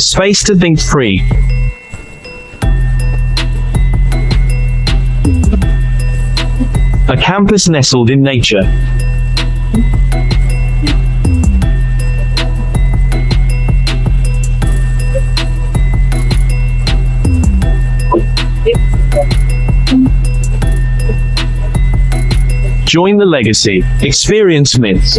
Space to think free. A campus nestled in nature. Join the legacy. Experience myths.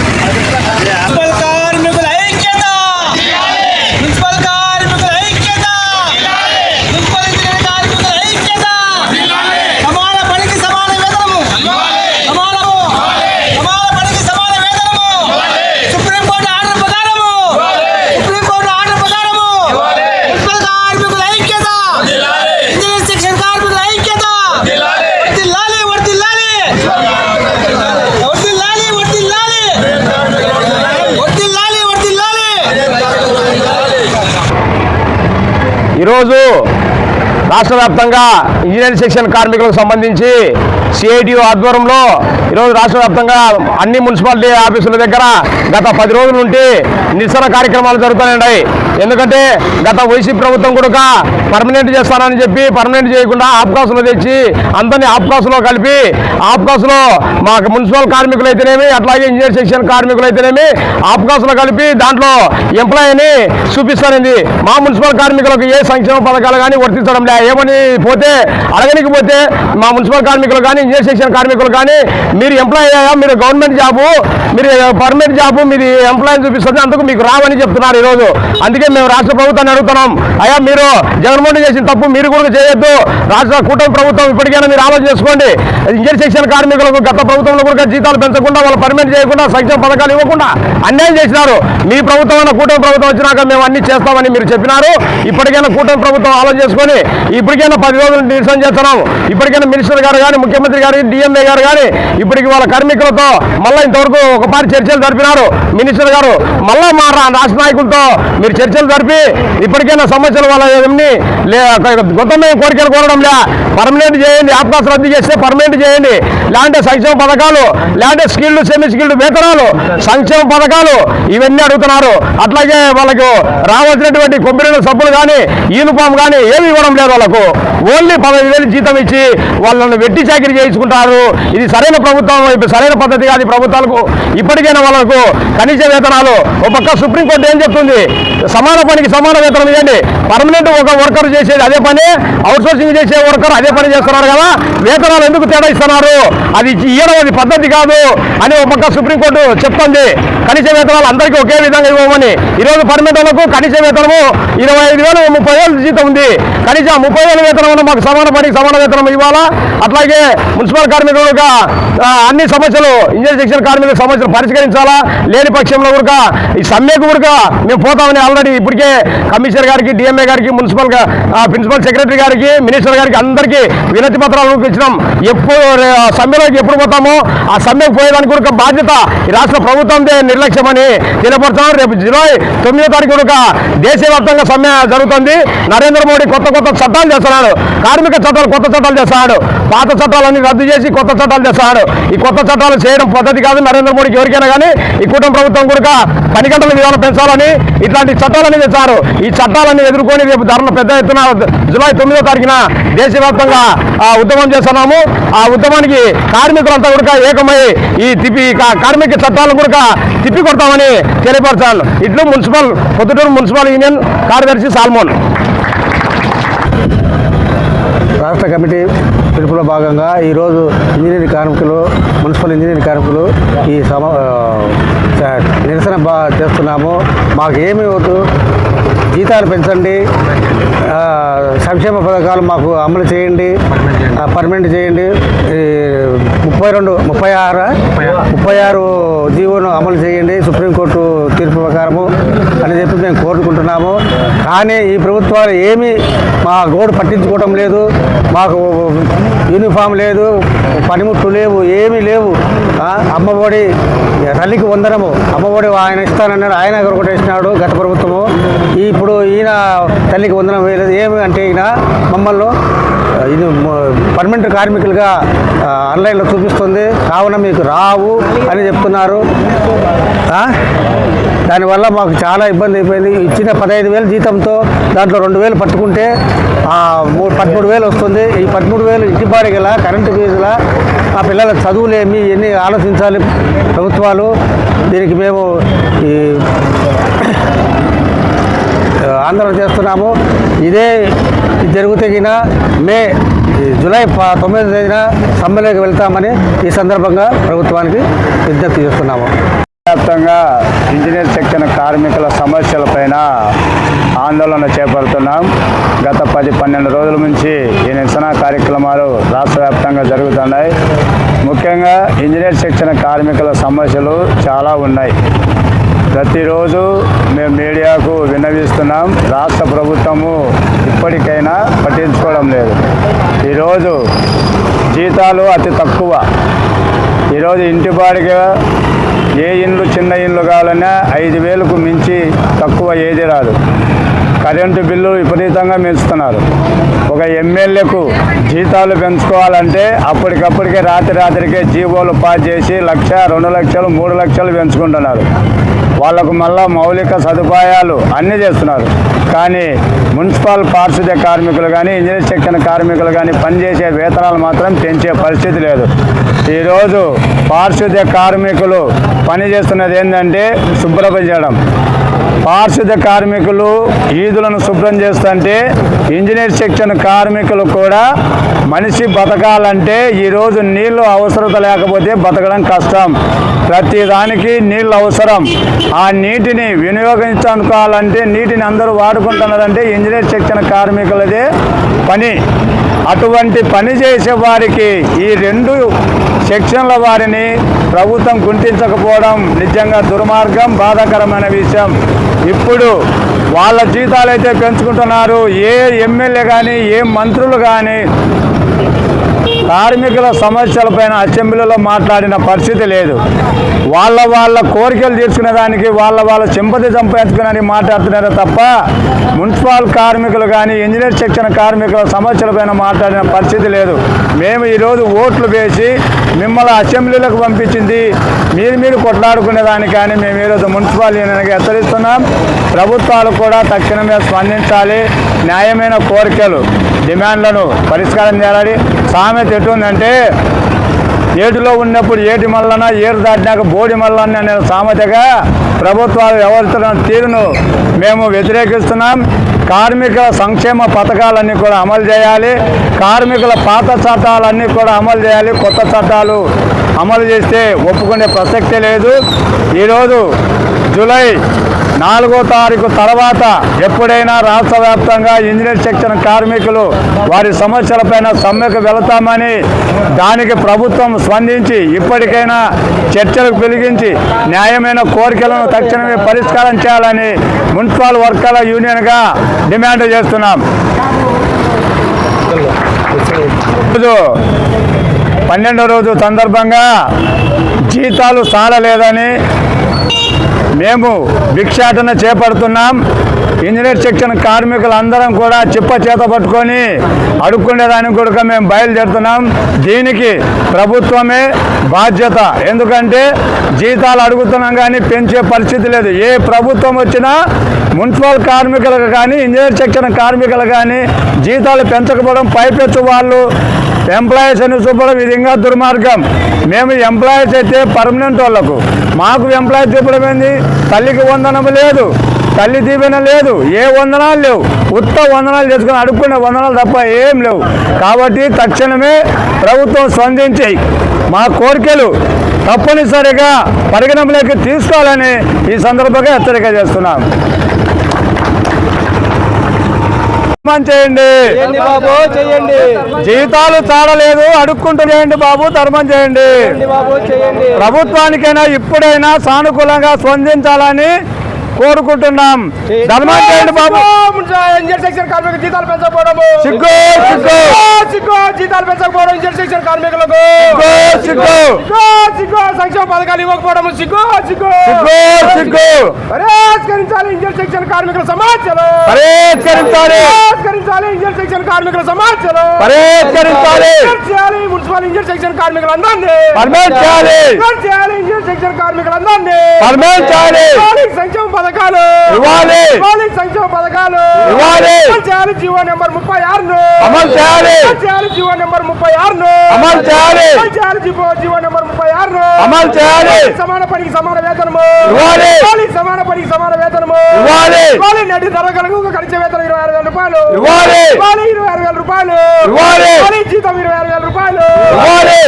Municipal కార్మికుల ఐక్యత municipal కార్మికుల ఐక్యత municipal engineer కార్మికుల ఐక్యత సమాన పనికి సమాన వేతనము సమానము సమాన పనికి సమాన వేతనము సుప్రీంకోర్టు ఆర్డర్ ప్రకారము సుప్రీంకోర్టు ఆర్డర్ ప్రకారము మున్సిపల్ కార్మికుల ఐక్యత ఇంజనీర్ సెక్షన్ కార్మికుల ఐక్యత వర్ధిల్లాలి వర్ధిల్లాలి వర్ధిల్లాలి వర్ధిల్లాలి వర్ధిల్లాలి వర్ధిల్లాలి ఈరోజు రాష్ట్ర వ్యాప్తంగా ఇంజనీరింగ్ సెక్షన్ కార్మికులకు సంబంధించి సిఐటియు ఆధ్వర్యంలో ఈరోజు రాష్ట్ర వ్యాప్తంగా అన్ని మున్సిపాలిటీ ఆఫీసుల దగ్గర గత పది రోజుల నుండి నిరసన కార్యక్రమాలు జరుగుతున్నాయి ఎందుకంటే గత వైసీపీ ప్రభుత్వం కూడా పర్మనెంట్ చేస్తానని చెప్పి పర్మనెంట్ చేయకుండా ఆప్కాసులో తెచ్చి అందరినీ ఆప్కాసులో కలిపి ఆప్కాసులో మా మున్సిపల్ కార్మికులు అయితేనేమి అట్లాగే ఇంజనీర్ సెక్షన్ కార్మికులు అయితేనేమి ఆప్కాసులో కలిపి దాంట్లో ఎంప్లాయీని చూపిస్తానండి మా మున్సిపల్ కార్మికులకు ఏ సంక్షేమ పథకాలు కానీ వర్తించడం లే. ఏమని పోతే అడగనికి పోతే మా మున్సిపల్ కార్మికులు కానీ ఇంజనీర్ సెక్షన్ కార్మికులు కానీ మీరు ఎంప్లాయీ అయ్యా మీరు గవర్నమెంట్ జాబు మీరు పర్మనెంట్ జాబు మీది ఎంప్లాయీని చూపిస్తుంది అందుకు మీకు రావని చెప్తున్నారు ఈరోజు. అందుకే మేము రాష్ట్ర ప్రభుత్వాన్ని అడుగుతున్నాం? అయ్యా మీరు జగన్మోహన్ చేసిన తప్పు మీరు కూడా చేయొద్దు. రాష్ట్ర కూటమి ప్రభుత్వం ఇప్పటికైనా మీరు ఆలోచన చేసుకోండి. ఇంజనీర్ సెక్షన్ కార్మికులకు గత ప్రభుత్వంలో కూడా జీతాలు పెంచకుండా వాళ్ళు పర్మనెంట్ చేయకుండా సంక్షేమ పథకాలు ఇవ్వకుండా అన్యాయం చేసినారు. మీ ప్రభుత్వం అన్న కూటమి ప్రభుత్వం వచ్చినాక మేము అన్ని చేస్తామని మీరు చెప్పినారు. ఇప్పటికైనా కూటమి ప్రభుత్వం ఆలోచన చేసుకొని ఇప్పటికైనా పది రోజులు నిరసన చేస్తున్నాం. ఇప్పటికైనా మినిస్టర్ గారు కానీ ముఖ్యమంత్రి గారు డిఎంఏ గారు కానీ ఇప్పటికి వాళ్ళ కార్మికులతో మళ్ళీ ఇంతవరకు ఒకపారి చర్చలు జరిపినారు. మినిస్టర్ గారు మళ్ళా మా రాష్ట్ర నాయకులతో మీరు చర్చ చర్చలు జరిపి ఇప్పటికైనా సమస్యల వల్ల ఏమని కోరికలు కోరడం లే. పర్మనెంట్ చేయండి. అవకాశం రద్దు చేస్తే పర్మనెంట్ చేయండి. లేదంటే సంక్షేమ పథకాలు లేదంటే స్కిల్డ్ సెమీ స్కిల్డ్ వేతనాలు సంక్షేమ పథకాలు ఇవన్నీ అడుగుతున్నారు. అట్లాగే వాళ్ళకు రావాల్సినటువంటి కొబ్బరి సబ్బులు కానీ యూనిఫామ్ కానీ ఏమి ఇవ్వడం లేదు వాళ్ళకు. ఓన్లీ పదహైదు వేలు జీతం ఇచ్చి వాళ్ళని వెట్టి చాకరీ చేయించుకుంటారు. ఇది సరైన ప్రభుత్వం సరైన పద్ధతి కాదు ప్రభుత్వాలకు. ఇప్పటికైనా వాళ్ళకు కనీస వేతనాలు. ఒక పక్క సుప్రీంకోర్టు ఏం చెప్తుంది? సమాన పనికి సమాన వేతనం ఇవ్వండి. పర్మనెంట్ ఒక వర్కర్ చేసేది అదే పని అవుట్సోర్సింగ్ చేసే వర్కర్ అదే పని చేస్తున్నారు కదా. వేతనాలు ఎందుకు తేడా ఇస్తున్నారు? అది ఇవ్వడం అది పద్ధతి కాదు అని ఒక పక్క సుప్రీంకోర్టు చెప్తుంది. కనీస వేతనాలు అందరికీ ఒకే విధంగా ఇవ్వమని. ఈరోజు పర్మనెంట్ వాళ్ళకు కనీస వేతనము ఇరవై ఐదు వేలు ముప్పై వేలు జీతం ఉంది. కనీసం ముప్పై వేల వేతనం మాకు సమాన పనికి సమాన వేతనం ఇవ్వాలా? అట్లాగే మున్సిపల్ కార్మికులుగా అన్ని సమస్యలు ఇంజనీర్ సెక్షన్ కార్మికుల సమస్యలు పరిష్కరించాలా? లేని పక్షంలో కూడా ఈ సమ్మెకు కూడా మేము పోతామని ఆల్రెడీ ఇప్పటికే కమిషనర్ గారికి డిఎంఏ గారికి మున్సిపల్ ప్రిన్సిపల్ సెక్రటరీ గారికి మినిస్టర్ గారికి అందరికీ వినతి పత్రాలు ఇచ్చినాం ఎప్పుడు సమ్మెలోకి ఎప్పుడు పోతామో ఆ సమ్మెకు పోయేదానికి కూడా బాధ్యత ఈ రాష్ట్ర ప్రభుత్వందే నిర్లక్ష్యమని తెలియపడుతున్నాం రేపు జులై తొమ్మిదో తారీఖు కూడా దేశవ్యాప్తంగా సమ్మె జరుగుతుంది. నరేంద్ర మోడీ కొత్త కొత్త చట్టాలు చేస్తున్నాడు. కార్మిక చట్టాలు కొత్త చట్టాలు చేస్తున్నాడు. పాత చట్టాలన్నీ రద్దు చేసి కొత్త చట్టాలు చేస్తున్నాడు. ఈ కొత్త చట్టాలు చేయడం పద్ధతి కాదు నరేంద్ర మోడీకి ఎవరికైనా కానీ ఈ కుటుంబ ప్రభుత్వం కూడా పని గంటల విధానం పెంచాలని ఇట్లాంటి చట్టాలని తెచ్చారు ఈ చట్టాలన్నీ ఎదుర్కొని రేపు ధరలు పెద్ద ఎత్తున జూలై తొమ్మిదో తారీఖున దేశవ్యాప్తంగా ఆ, ఉద్యమం చేస్తున్నాము. ఆ ఉద్యమానికి కార్మికులంతా కూడా ఏకమై ఈ తిప్పి కార్మిక చట్టాలను కూడా తిప్పి కొడతామని తెలియపరచాను ఇట్లు మున్సిపల్ పొద్దుటూరు మున్సిపల్ యూనియన్ కార్యదర్శి సాల్మోన్. రాష్ట్ర కమిటీ పిలుపులో భాగంగా ఈరోజు ఇంజనీరింగ్ కార్మికులు మున్సిపల్ ఇంజనీరింగ్ కార్మికులు ఈ సమ నిరసన బా చేస్తున్నాము. మాకు ఏమి వద్దు. జీతాలు పెంచండి. సంక్షేమ పథకాలు మాకు అమలు చేయండి. పర్మనెంట్ చేయండి. ముప్పై రెండు ముప్పై ఆరు ముప్పై ఆరు జీవోను అమలు చేయండి సుప్రీంకోర్టు తీర్పు ప్రకారము. అని చెప్పి మేము కోరుకుంటున్నాము. కానీ ఈ ప్రభుత్వాలు ఏమీ మా గోడు పట్టించుకోవడం లేదు. మాకు యూనిఫామ్ లేదు పనిముట్లు లేవు ఏమీ లేవు. అమ్మఒడి తల్లికి వందనము. అమ్మఒడి ఆయన ఇస్తానన్నాడు ఆయన ఒకటి ఇచ్చినాడు గత ప్రభుత్వము. ఇప్పుడు ఈయన తల్లికి వందనం వేయలేదు. ఏమి అంటే ఈయన మమ్మల్ని ఇది పర్మనెంట్ కార్మికులుగా ఆన్లైన్లో చూపిస్తుంది. కావున మీకు రావు అని చెప్తున్నారు. దానివల్ల మాకు చాలా ఇబ్బంది అయిపోయింది. ఇచ్చిన పదహైదు వేలు జీతంతో దాంట్లో రెండు వేలు పట్టుకుంటే మూడు పదమూడు వేలు వస్తుంది. ఈ పదమూడు వేలు ఇంటి బాడిగల కరెంటు ఫీజుల మా పిల్లల చదువులేమి ఇవన్నీ ఆలోచించాలి ప్రభుత్వాలు? దీనికి మేము ఈ ఆందోళన చేస్తున్నాము. ఇదే జరుగుతగిన మే జులై జూలై ప- తొమ్మిదో తేదీన సమ్మెలోకి వెళ్తామని ఈ సందర్భంగా ప్రభుత్వానికి విజ్ఞప్తి చేస్తున్నాము. వ్యాప్తంగా ఇంజనీర్ సెక్షన్ కార్మికుల సమస్యలపైన ఆందోళన చేపడుతున్నాం. గత పది పన్నెండు రోజుల నుంచి ఈ నిరసన కార్యక్రమాలు రాష్ట్ర వ్యాప్తంగా జరుగుతున్నాయి. ముఖ్యంగా ఇంజనీర్ సెక్షన్ కార్మికుల సమస్యలు చాలా ఉన్నాయి. ప్రతిరోజు మేము మీడియాకు విన్నవిస్తున్నాం రాష్ట్ర ప్రభుత్వము ఇప్పటికైనా పట్టించుకోవడం లేదు. ఈరోజు జీతాలు అతి తక్కువ. ఈరోజు ఇంటి బాడిగా ఏ ఇండ్లు చిన్న ఇండ్లు కావాలన్నా ఐదు వేలకు మించి తక్కువ ఏది రాదు. కరెంటు బిల్లు విపరీతంగా పెంచుతున్నారు. ఒక ఎమ్మెల్యేకు జీతాలు పెంచుకోవాలంటే అప్పటికప్పటికే రాత్రి రాత్రికే జీవోలు పాస్ చేసి లక్ష రెండు లక్షలు మూడు లక్షలు పెంచుకుంటున్నారు. వాళ్ళకు మళ్ళా మౌలిక సదుపాయాలు అన్నీ చేస్తున్నారు. కానీ మున్సిపల్ పారిశుద్ధ్య కార్మికులు కానీ ఇంజనీర్ చెక్కిన కార్మికులు కానీ పనిచేసే వేతనాలు మాత్రం పెంచే పరిస్థితి లేదు. ఈరోజు పారిశుద్ధ్య కార్మికులు పని చేస్తున్నది ఏంటంటే శుభ్రపరచడం. పారిశుద్ధ్య కార్మికులు ఈదులను శుభ్రం చేస్తుంటే ఇంజనీర్ సెక్షన్ కార్మికులు కూడా మనిషి బతకాలంటే ఈరోజు నీళ్ళు అవసరత లేకపోతే బతకడం కష్టం. ప్రతిదానికి నీళ్ళు అవసరం. ఆ నీటిని వినియోగించుకోవాలంటే నీటిని అందరూ వాడుకుంటున్నారంటే ఇంజనీర్ సెక్షన్ కార్మికులదే పని. అటువంటి పని చేసే వారికి ఈ రెండు సెక్షన్ల వారిని ప్రభుత్వం గుర్తించకపోవడం నిజంగా దుర్మార్గం బాధాకరమైన విషయం. ఇప్పుడు వాళ్ళ జీతాలు అయితే పెంచుకుంటున్నారు. ఏ ఎమ్మెల్యే కానీ ఏ మంత్రులు కానీ కార్మికుల సమస్యలపైన అసెంబ్లీలో మాట్లాడిన పరిస్థితి లేదు. వాళ్ళ వాళ్ళ కోరికలు తీర్చుకునే దానికి వాళ్ళ వాళ్ళ చెంపతి సంపాదించుకుని మాట్లాడుతున్నారు తప్ప మున్సిపల్ కార్మికులు కానీ ఇంజనీర్ శిక్షణ కార్మికుల సమస్యలపైన మాట్లాడిన పరిస్థితి లేదు. మేము ఈరోజు ఓట్లు వేసి మిమ్మల్ని అసెంబ్లీలకు పంపించింది మీరు మీరు కొట్లాడుకునే దానికి కానీ మేము ఈరోజు మున్సిపల్ యూనియన్కి హెచ్చరిస్తున్నాం. ప్రభుత్వాలు కూడా తక్షణమే స్పందించాలి. న్యాయమైన కోరికలు డిమాండ్లను పరిష్కారం చేయాలి సామెత ఎటుందంటే ఏటిలో ఉన్నప్పుడు ఏటి మల్లన ఏరు దాటినాక బోడి మల్లన్న అనే సామెతగా ప్రభుత్వాలు వ్యవహరిస్తున్న తీరును మేము వ్యతిరేకిస్తున్నాం. కార్మికుల సంక్షేమ పథకాలన్నీ కూడా అమలు చేయాలి. కార్మికుల పాత చట్టాలన్నీ కూడా అమలు చేయాలి. కొత్త చట్టాలు అమలు చేస్తే ఒప్పుకునే ప్రసక్తే లేదు. ఈరోజు జూలై నాలుగో తారీఖు తర్వాత ఎప్పుడైనా రాష్ట్ర వ్యాప్తంగా ఇంజనీర్ సెక్షన్ కార్మికులు వారి సమస్యలపైన సమ్మెకు వెళతామని దానికి ప్రభుత్వం స్పందించి ఇప్పటికైనా చర్చలకు పిలిగించి న్యాయమైన కోరికలను తక్షణమే పరిష్కారం చేయాలని మున్సిపల్ వర్కర్ల యూనియన్గా డిమాండ్ చేస్తున్నాం. పన్నెండో రోజు సందర్భంగా జీతాలు సాలలేదని మేము భిక్షాటన చేపడుతున్నాం. ఇంజనీర్ సెక్షన్ కార్మికులందరం కూడా చిప్ప చేత పట్టుకొని అడుక్కునేదానికి కూడా మేము బయలుదేరుతున్నాం. దీనికి ప్రభుత్వమే బాధ్యత. ఎందుకంటే జీతాలు అడుగుతున్నాం కానీ పెంచే పరిస్థితి లేదు. ఏ ప్రభుత్వం వచ్చినా మున్సిపల్ కార్మికులకు కానీ ఇంజనీర్ సెక్షన్ కార్మికులు కానీ జీతాలు పెంచకపోవడం పైపెచ్చు వాళ్ళు. ఎంప్లాయీస్ అని చూపడం ఇది ఇంకా దుర్మార్గం. మేము ఎంప్లాయీస్ అయితే పర్మనెంట్ వాళ్ళకు మాకు ఎంప్లాయీస్ చెప్పడం ఏంది? తల్లికి వందనం లేదు తల్లి దీవెన లేదు ఏ వందనాలు లేవు. ఉత్త వందనాలు చేసుకుని అడుక్కునే వందనాలు తప్ప ఏం లేవు. కాబట్టి తక్షణమే ప్రభుత్వం స్పందించి మా కోరికలు తప్పనిసరిగా పరిగణనలోకి తీసుకోవాలని ఈ సందర్భంగా హెచ్చరిక చేస్తున్నాం. ధర్మం చేయండి. బాబు చేయండి. జీతాలు చాడలేదు అడుక్కుంటూ చేయండి బాబు ధర్మం చేయండి. ప్రభుత్వానికైనా ఇప్పుడైనా సానుకూలంగా స్పందించాలని కోరుకుంటున్నాం. ధర్మం చేయండి బాబు. జీతాలు పెంచకపోవడము. సిగ్గు సిగ్గు. సిగ్గు జీతాలు పెంచకపోవడం ఇంజన్ కార్మికులకు. సిగ్గు సిగ్గు. సిగ్గు సిగ్గు. సంక్షేమ పథకాలు ఇవ్వకపోవడం సిగ్గు సిగ్గు. సిగ్గు సిగ్గు. పరిష్కరించాలి ఇంజన్ సెక్షన్ కార్మికుల సమస్యలు పరిష్కరించాలి. పరిష్కరించాలి ఇంజన్ సెక్షన్ కార్మికుల సమస్యలు పరిష్కరించాలి. చేయాలి మున్సిపల్ ఇంజన్ సెక్షన్ కార్మికులందరినీ పర్మనెంట్ చేయాలి. చేయాలి ఇంజన్ సెక్షన్ కార్మికులందరినీ పర్మనెంట్ చేయాలి. సంక్షేమ పథకాలు. ఇవ్వాలి. సంక్షేమ పథకాలు. ఇవ్వాలి. చేయాలి జీవో నెంబర్ ముప్పై ఆరును. అమలు చేయాలి. చేయాలి జీవో నెంబర్ ముప్పై ఆరును. అమలు చేయాలి. చేయాలి జీవో జీవో నెంబర్ ముప్పై ఆరును. అమలు చేయాలి. సమాన పనికి సమాన వేతనము. ఇవ్వాలి. సమాన పనికి సమాన వేతనము. ఇవ్వాలి. ఇవ్వాలి. నడి కడిచే వేతనం ఇరవై ఆరు వేల రూపాయలు. ఇవ్వాలి. ఇవ్వాలి. ఇరవై ఆరు వేల రూపాయలు. ఇవ్వాలి. ఇవ్వాలి. జీతం ఇరవై ఆరు వేల రూపాయలు. ఇవ్వాలి.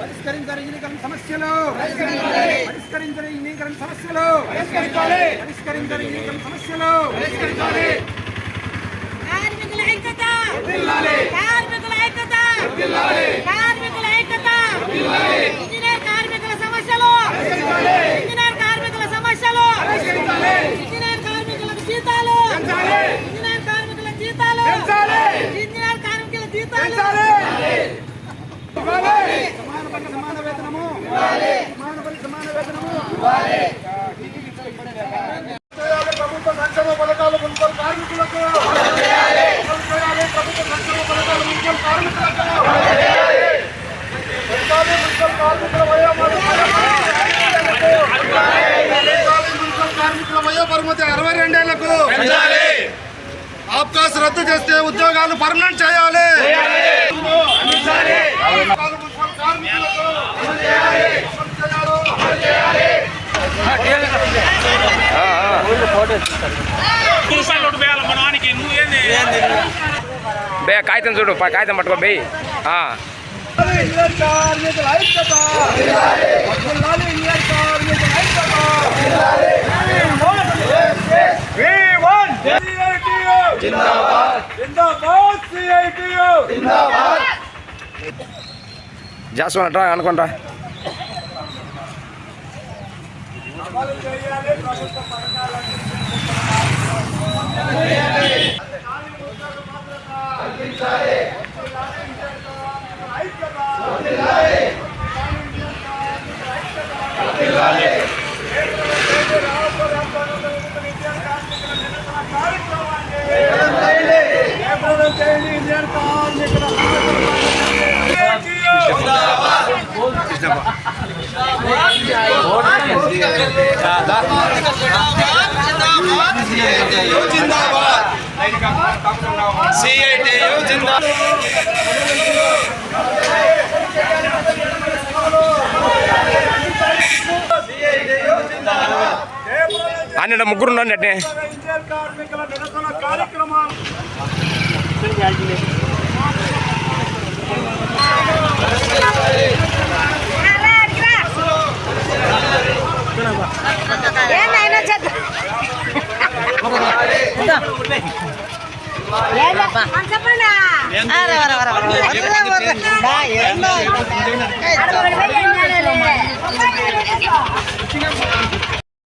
పరిష్కరించాలి. ఎన్నికల సమస్యలు. సమస్యలు కార్మికుల ఐక్యత. కార్మికుల ఐక్యత కార్మికుల ఐక్యత ఇంజనీర్ కార్మికుల సమస్యలు ఇంజనీర్ కార్మికుల సమస్యలు ఇంజనీర్ కార్మికులకు జీతాలు ఇంజనీర్ కార్మికుల జీతాలు ఇంజనీర్ కార్మికుల జీతాలు సమాన పనికి సమాన వేతనము సమాన పనికి సమాన వేతనము ప్రభుత్వ సంక్షేమ పథకాలు మున్సిపల్ కార్మికులకు అమలు చేయాలి. ప్రభుత్వ సంక్షేమ పథకాలు మున్సిపల్ కార్మికులకు పెంచాలి మున్సిపల్ కార్మికుల వయోపరిమితి పెంచాలి మున్సిపల్ కార్మికుల వయోపరిమితి అరవై రెండేళ్ళకు అవకాశం రద్దు చేస్తే ఉద్యోగాలు పర్మనెంట్ చేయాలి. బే కాగితం చూడు కాగితం పట్టుకో బే. ఇండియన్ కార్మికుల ఐక్యత. జాస్వన్ అట్రా అనుకుంటా. అమలు చేయాలి ప్రభుత్వ పథకాలను ఇండియన్ ఆయన ముగ్గురు ఉన్నాను అట్నే